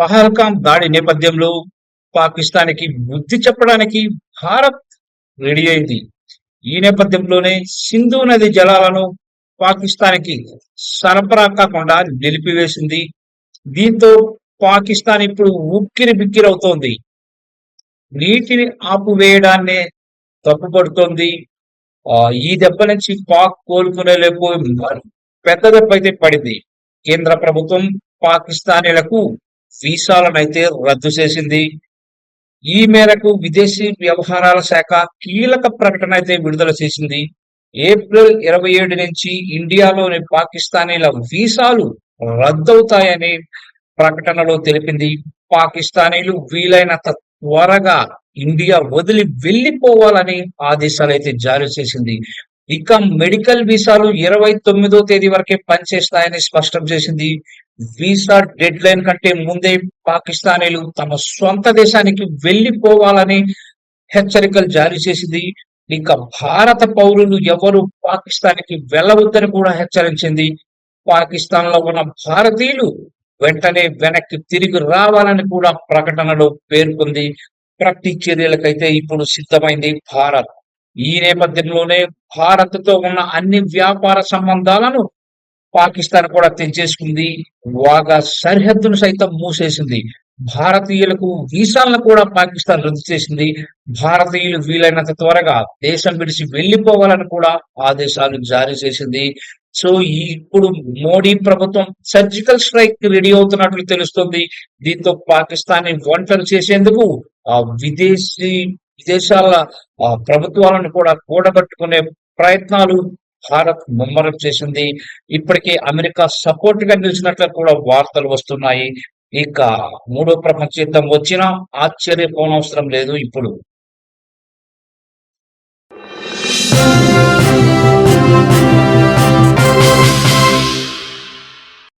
పహల్గాం దాడి నేపథ్యంలో పాకిస్తాన్కి బుద్ధి చెప్పడానికి భారత్ రెడీ అయింది. ఈ నేపథ్యంలోనే సింధు నది జలాలను పాకిస్తాన్కి సరఫరా కాకుండా నిలిపివేసింది. దీంతో పాకిస్తాన్ ఇప్పుడు ఉక్కిరి బిక్కిరవుతోంది నీటిని ఆపువేయడాన్నే తప్పుపడుతోంది. ఆ ఈ దెబ్బ నుంచి పాక్ కోలుకునే పెద్ద దెబ్బ అయితే పడింది. కేంద్ర ప్రభుత్వం పాకిస్తానీలకు వీసాలనైతే రద్దు చేసింది. ఈ మేరకు విదేశీ వ్యవహారాల శాఖ కీలక ప్రకటన అయితే విడుదల చేసింది. ఏప్రిల్ ఇరవై ఏడు నుంచి ఇండియాలోని పాకిస్తానీల వీసాలు రద్దవుతాయని ప్రకటనలో తెలిపింది. పాకిస్తానీలు వీలైనంత త్వరగా ఇండియా వదిలి వెళ్ళిపోవాలని ఆదేశాలు అయితే జారీ చేసింది. ఇక మెడికల్ వీసాలు ఇరవై తొమ్మిదో తేదీ వరకే పనిచేస్తాయని స్పష్టం చేసింది. వీసా డెడ్ లైన్ కంటే ముందే పాకిస్తానీలు తమ సొంత దేశానికి వెళ్ళిపోవాలని హెచ్చరికలు జారీ చేసింది. ఇక భారత పౌరులు ఎవరు పాకిస్తాన్కి వెళ్ళవద్దని కూడా హెచ్చరించింది. పాకిస్తాన్లో ఉన్న భారతీయులు వెంటనే వెనక్కి తిరిగి రావాలని కూడా ప్రకటనలో పేర్కొంది. ప్రతి చర్యలకైతే ఇప్పుడు సిద్ధమైంది భారత్. ఈ నేపథ్యంలోనే భారత్తో ఉన్న అన్ని వ్యాపార సంబంధాలను పాకిస్తాన్ కూడా తెంచేసుకుంది. వాగా సరిహద్దును సైతం మూసేసింది. భారతీయులకు వీసాలను కూడా పాకిస్తాన్ రద్దు చేసింది. భారతీయులు వీలైనంత త్వరగా దేశం విడిచి వెళ్ళిపోవాలని కూడా ఆదేశాలు జారీ చేసింది. సో ఇప్పుడు మోడీ ప్రభుత్వం సర్జికల్ స్ట్రైక్ రెడీ అవుతున్నట్లు తెలుస్తుంది. దీంతో పాకిస్తాన్ని ఒంటరి చేసేందుకు ఆ విదేశీ విదేశాల ఆ ప్రభుత్వాలను కూడా కూడబట్టుకునే ప్రయత్నాలు భారత్ ముమ్మరం చేసింది. ఇప్పటికే అమెరికా సపోర్ట్గా నిలిచినట్లు కూడా వార్తలు వస్తున్నాయి. ఇక మూడో ప్రపంచ యుద్ధం వచ్చినా ఆశ్చర్యపోనవసరం లేదు ఇప్పుడు.